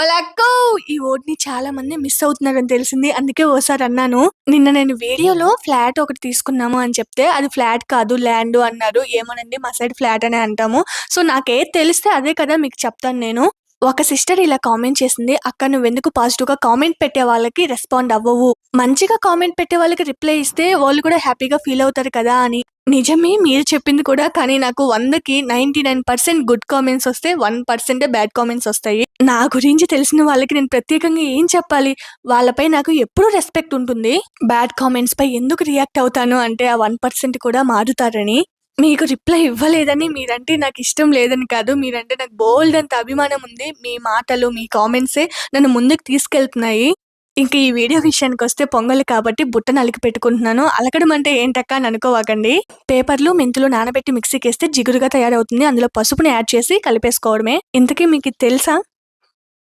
వాళ్ళక్కో ఈ వర్డ్ని చాలా మంది మిస్ అవుతున్నారని తెలిసింది. అందుకే ఓసారి అన్నాను నిన్న నేను వీడియోలో ఫ్లాట్ ఒకటి తీసుకున్నాము అని చెప్తే అది ఫ్లాట్ కాదు ల్యాండ్ అన్నారు. ఏమోనండి మా సైడ్ ఫ్లాట్ అనే అంటాము. సో నాకేది తెలిస్తే అదే కదా మీకు చెప్తాను నేను. ఒక సిస్టర్ ఇలా కామెంట్ చేసింది అక్క నువ్వు ఎందుకు పాజిటివ్గా కామెంట్ పెట్టే వాళ్ళకి రెస్పాండ్ అవ్వవు. మంచిగా కామెంట్ పెట్టే వాళ్ళకి రిప్లై ఇస్తే వాళ్ళు కూడా హ్యాపీగా ఫీల్ అవుతారు కదా అని. నిజమే మీరు చెప్పింది కూడా కానీ నాకు వందకి ninety nine percent good comments వస్తే వన్ పర్సెంటే బ్యాడ్ కామెంట్స్ వస్తాయి. నా గురించి తెలిసిన వాళ్ళకి నేను ప్రత్యేకంగా ఏం చెప్పాలి? వాళ్ళపై నాకు ఎప్పుడూ రెస్పెక్ట్ ఉంటుంది. బ్యాడ్ కామెంట్స్ పై ఎందుకు రియాక్ట్ అవుతాను అంటే ఆ వన్ పర్సెంట్ కూడా మారుతారని. మీకు రిప్లై ఇవ్వలేదని మీరంటే నాకు ఇష్టం లేదని కాదు. మీరంటే నాకు బోల్డ్ అంత అభిమానం ఉంది. మీ మాటలు మీ కామెంట్సే నన్ను ముందుకు తీసుకెళ్తున్నాయి. ఇంక ఈ వీడియో విషయానికి వస్తే పొంగల్ కాబట్టి బుట్టను అలికి పెట్టుకుంటున్నాను. అలకడం అంటే ఏంటక్క అని అనుకోవాకండి. పేపర్లు మెంతులు నానబెట్టి మిక్సీకి వేస్తే జిగురుగా తయారవుతుంది. అందులో పసుపుని యాడ్ చేసి కలిపేసుకోవడమే. ఇంతకీ మీకు తెలుసా?